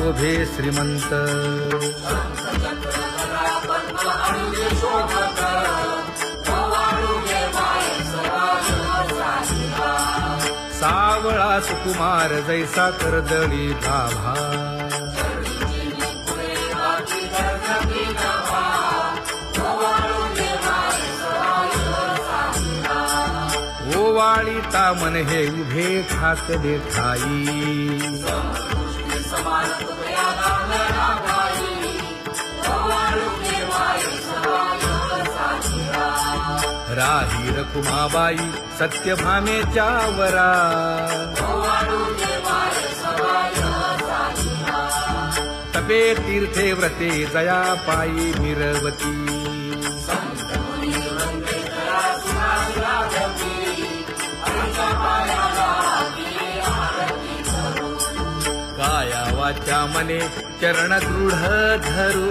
शोभे श्रीमंत। सावळा सुकुमार जैसा कर्दळी भाभा ओवाळी तामन हे उभे खात देखाई राही रखुमाबाई सत्यभामेच्या वरा तपे तीर्थे व्रते जया पायी मिरवती. काया वाचा मने चरण दृढ धरू.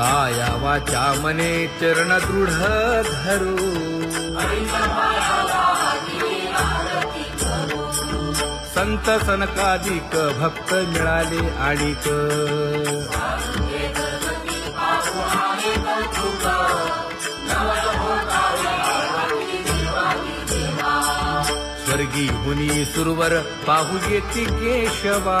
काया वाचा मने चरण दृढ धरू. संत सनकाधिक भक्त मिळाले आणिक. स्वर्गी मुनी सुरवर पाहुजे ती केशवा.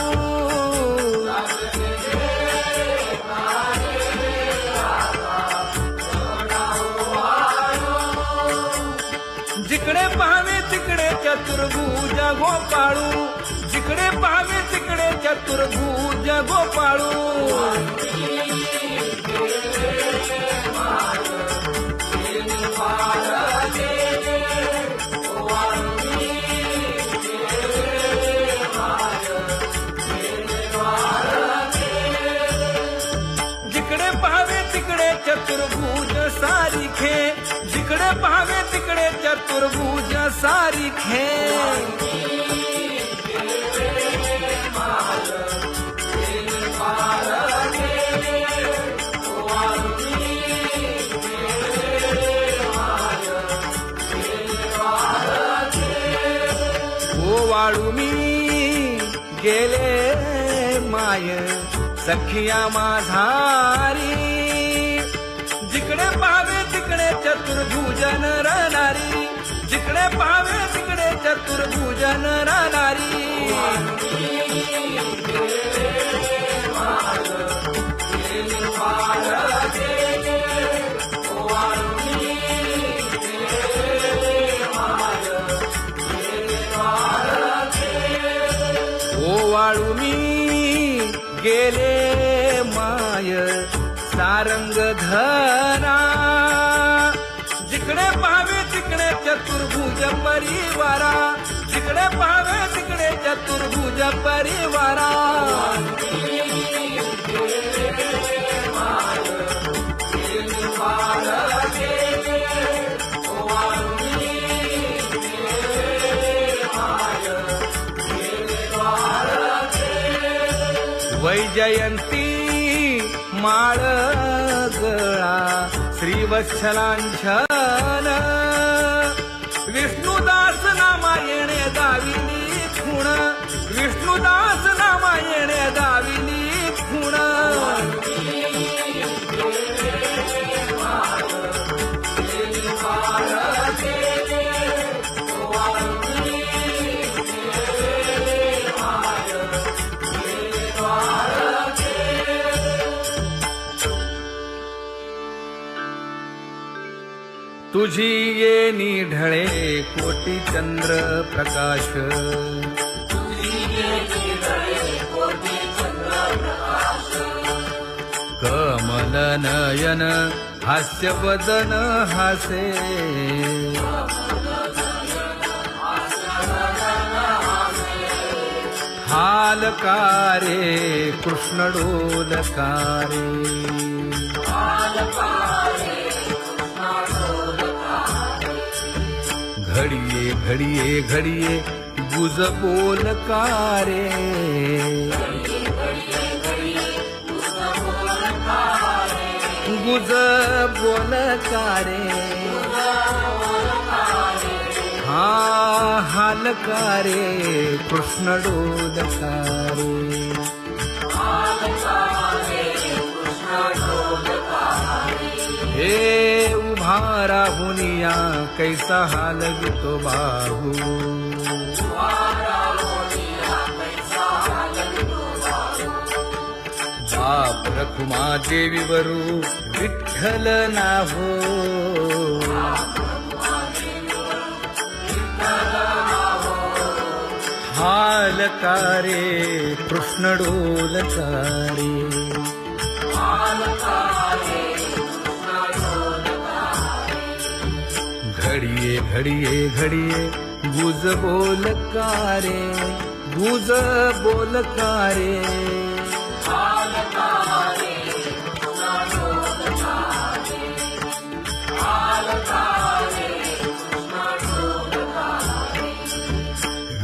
चतुर्भुज गोपाळू. जिकडे पाहावे तिकडे चतुर्भुज गोपाळू. जिकडे पाहावे तिकडे चतुर्भुज चतुर्भुज सारिखे ओ हो वाळू मी गेले माय सखिया माझारी. जिकडे पावे तिकडे चतुर्भुजन राहणारी चतुर्भुजन राहणारी ओ मी गेले माय सारंग धर चतुर्भुज परिवारा. जिकडे पाहावे तिकडे चतुर्भुज परिवारा. वैजयंती माळ गळा. श्रीवत्सलांच्या तुझी ये निढळे कोटी चंद्र प्रकाश. कमल नयन हास्यवदन हासे. हालकारे कृष्ण घडिये घडिये गुज गुज बोलकारे गुज बोलकारे हा हालकारे कृष्ण डोलकारे हे उभारा होनिया कैसा हाल तो बाहू बाप रखुमा देवी वरू विठ्ठल ना हो। हाल कारे कृष्ण डोलकारे घडिये घडिये गुज बोल कारे गुज बोल कारे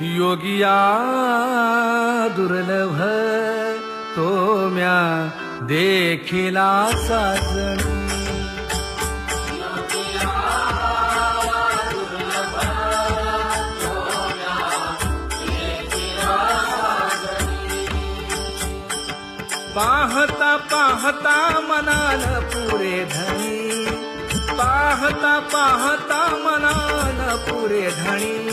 योगिया दुर्लभ तो म्या देखिला साजण पाहता पाहता मनान पुरे धनी. पाहता पाहता मनान पुरे धणी.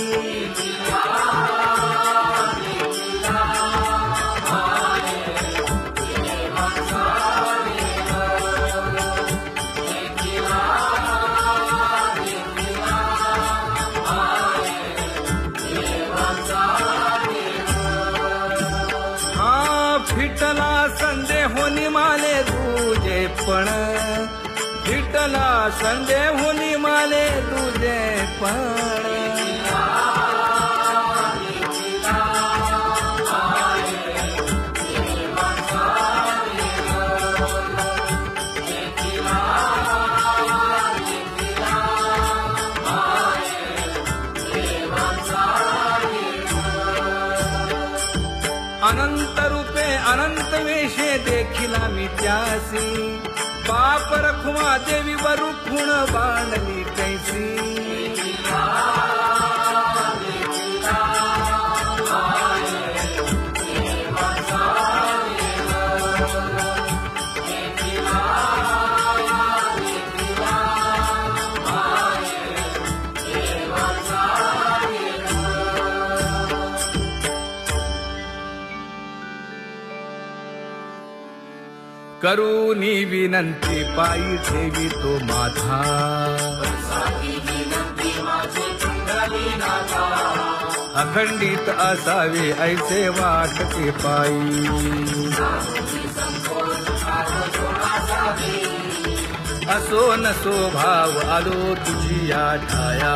मला संदेहून माले तुझे पण. अनंत रूपे अनंत वेशे देखिला मी त्यासी. बाप रखुमा देवी वरु खुण बांधली कैसी करूनी विनंती पायी ठेवी तो माझा. अखंडित असावे ऐसे वाटते पायी. असो नसो भाव आलो तुझी या ठाया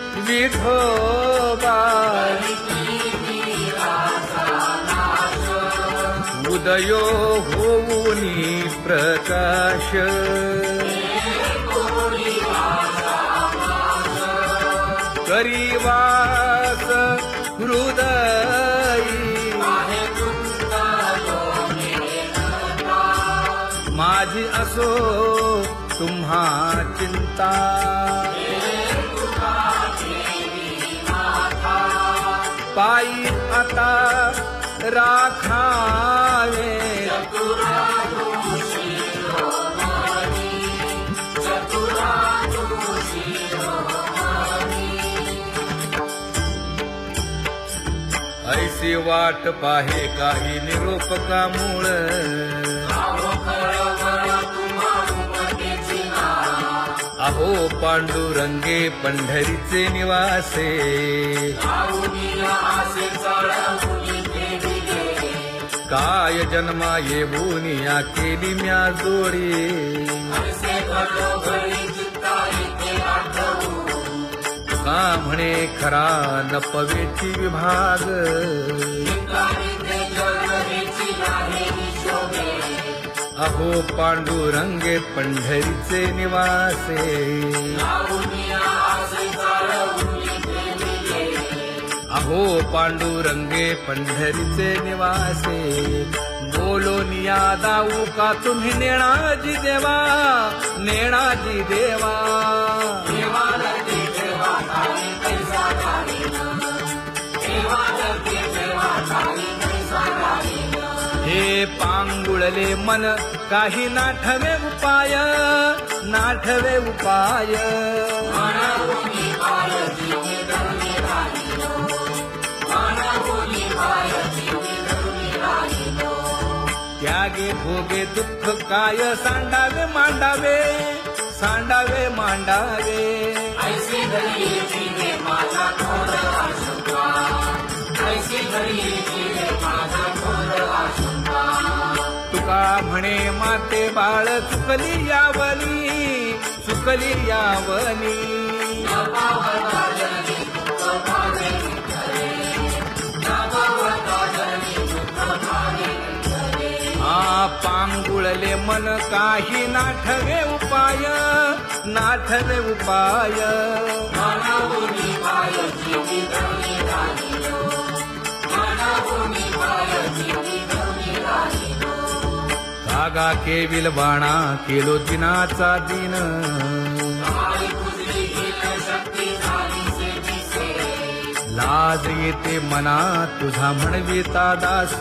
विठोबा उदयो होऊनी प्रकाश। करीवास हृदय। माझी असो तुम्हा चिंता। माता राखावे। ऐसी वाट पाहे काही निरोपका मूळ। अहो पांडुरंगे पंढरीचे निवासे. काय जन्मा येऊनिया केली म्या जोडी. का म्हणे खरा नपवेची विभाग. अहो पांडुरंगे पंढरीचे निवासे. अहो पांडुरंगे पंढरीचे निवासे. बोलोनिया दाऊ का तुम्ही नेणाजी देवा? नेणाजी देवा. पांगुळले मन काही नाठवे उपाय नाठवे उपाय. त्यागे भोगे दुःख काय सांडावे मांडावे सांडावे मांडावे. तुका म्हणे माते बाळ चुकली यावली चुकली यावली. पांगुळले मन काही नाठवे उपाय नाठवे उपाय. कागा केविल बाणा केलो दिनाचा दिन. लाज येते मना तुझा म्हणविता दास.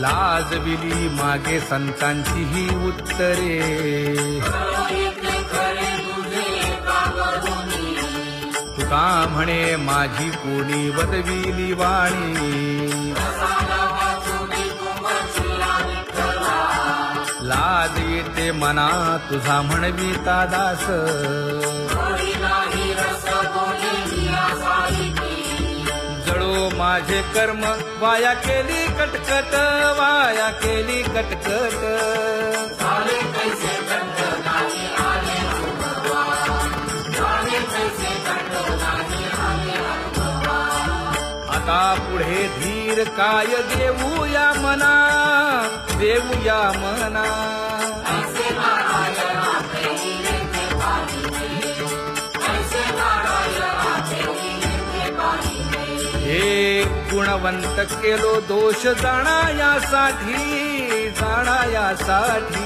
लाज विली मागे संतांची ही उत्तरे. का म्हणे माझी कोणी वदविली वाणी? लाज येते मना तुझा म्हणविता दास. जळो माझे कर्म वाया केली कटकट वाया केली कटकट. आता पुढे धीर काय देऊया मना? देऊया मना. हे गुणवंत केलो दोष जाणायासाठी जाणायासाठी.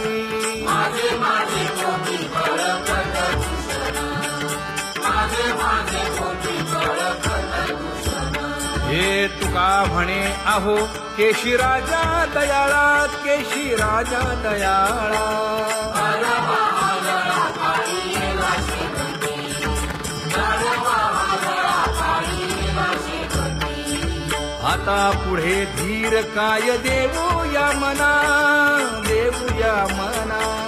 हे तुका म्हणे आहो केशी राजा दयाळा केशी राजा दयाळा आता पुढे धीर काय देऊया मना देऊया मना.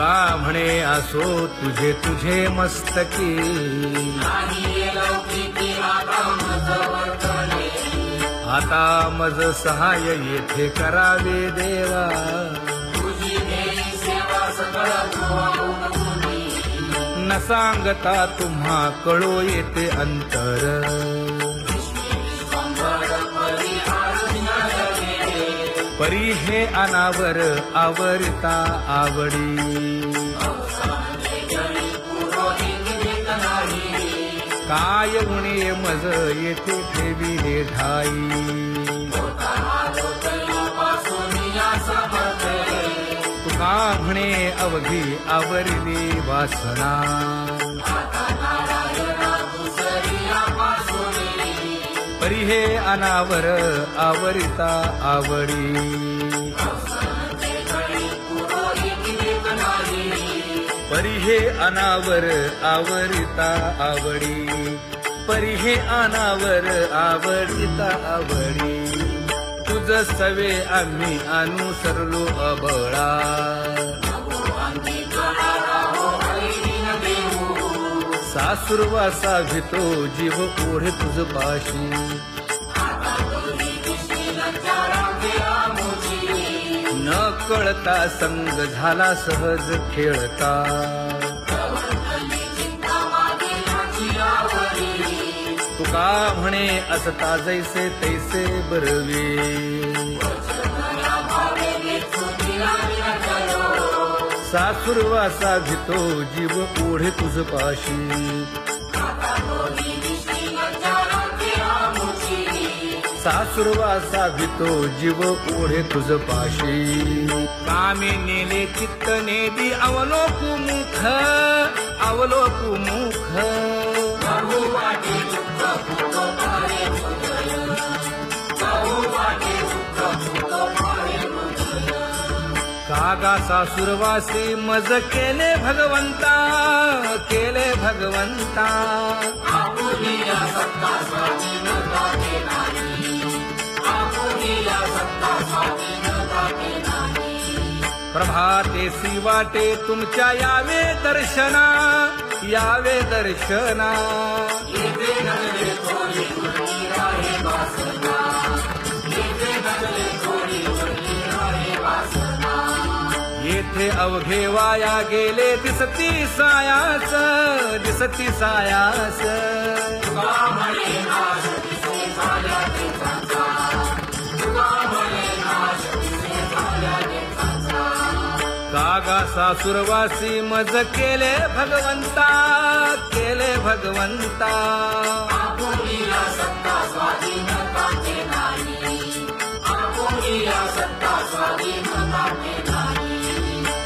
का म्हणे असो तुझे तुझे मस्तकी. आता मज सहाय येथे करावे देवा. न सांगता तुम्हा कळो येते अंतर. परी हे अनावर आवरता आवडी. काय उणे मज येथे ठेविले ठाई तुका म्हणे अवघी आवरली वासना. परी हे अनावर आवरिता आवडी परी हे अनावर आवरिता आवडी परी हे अनावर आवडिता आवडी तुझ सवे आम्ही अनुसरलो अबळा. सासुरवासा भितो जीव ओढे तुझ पाशी. न कळता संग झाला सहज खेळता. तुका म्हणे असता जैसे तैसे बरवे? सासुरवासा भितो जीव ओढे तुझ पाशी. सासुरवासा भितो जीव ओढे तुझ पाशी. कामे नेले चित्त नेदी अवलोकु मुख अवलोकु मुख. कागा सासुरवासी मज केले भगवंता केले भगवंता. प्रभातेसी वाटे तुमच्या यावे दर्शना यावे दर्शना. हे अवघे वाया गेले दिसती सायास दिसती सायास. कागा सासुरवासी मज केले भगवंता केले भगवंता.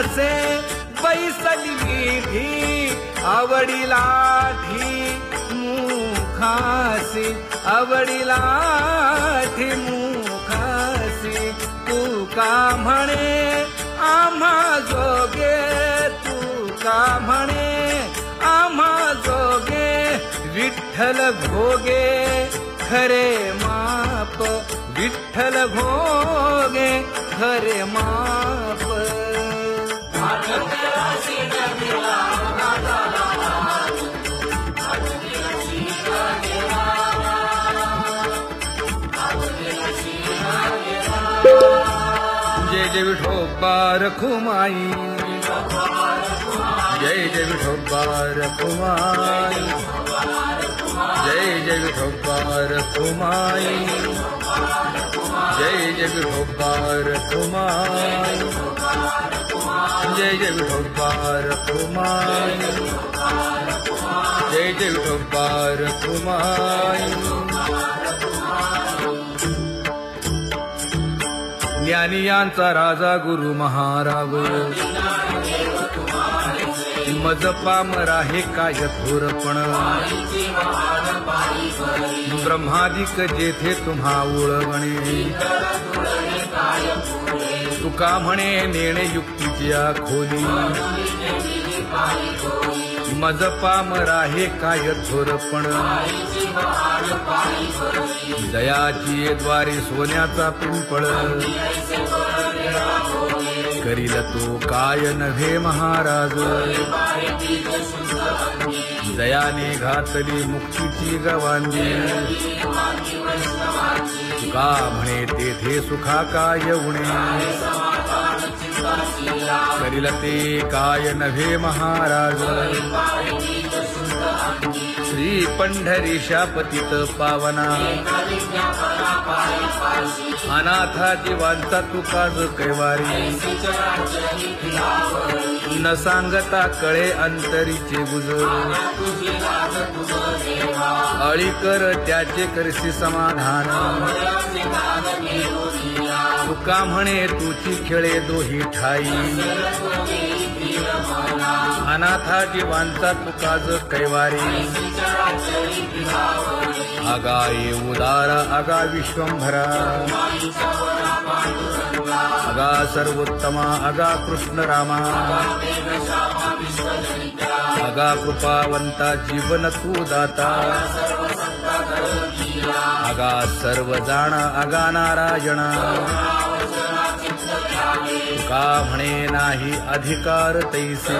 रसे बैसली मीठी आवडीला ठी मुखासी आवडीला ठी मुखासी. तू का म्हणे आम्हा जोगे तू का म्हणे आम्हा जोगे विठ्ठल भोगे. खरे माप विठ्ठल भोगे खरे माप. जय जय विठोबा रखुमाई जय जय विठोबार रखुमाई जय जय विठोबार रखुमाई जय जय विठोबार रखुमाई जय जय विठोबार रखुमाई जय जय विठोबा ज्ञानी यांचा राजा गुरु महाराव मज पामरा हे काय थोरपण ब्रह्मादिक जेथे तुम्हा उळवणे. तुका म्हणे नेणे युक्तीच्या खोली मज पामरा हे काय थोरपण? दयाची द्वारे सोन्याचा पिंपळ. करील तो काय नव्हे महाराज? दयाने घातली मुक्तीची गवांगी का म्हणे तेथे सुखा काय उणे? करील ते काय नव्हे महाराज. श्री पंढरीशा पतित पावना अनाथा जीवांचा तुकाज कैवारी. न सांगता कळे अंतरीचे गुजर अळी कर त्याचे करशी समाधान. तुका म्हणे तुची खेळे दोही ठाई. अनाथा जीवांचा तुकाज कैवारी. अगाई उदार अगा विश्वंभरा. अगा सर्वोत्तमा अगा कृष्ण रामा अगा कृपावंता जीवन तू दाता. अगा सर्व जाणा अगा नारायणा. का म्हणे नाही अधिकार तैसी।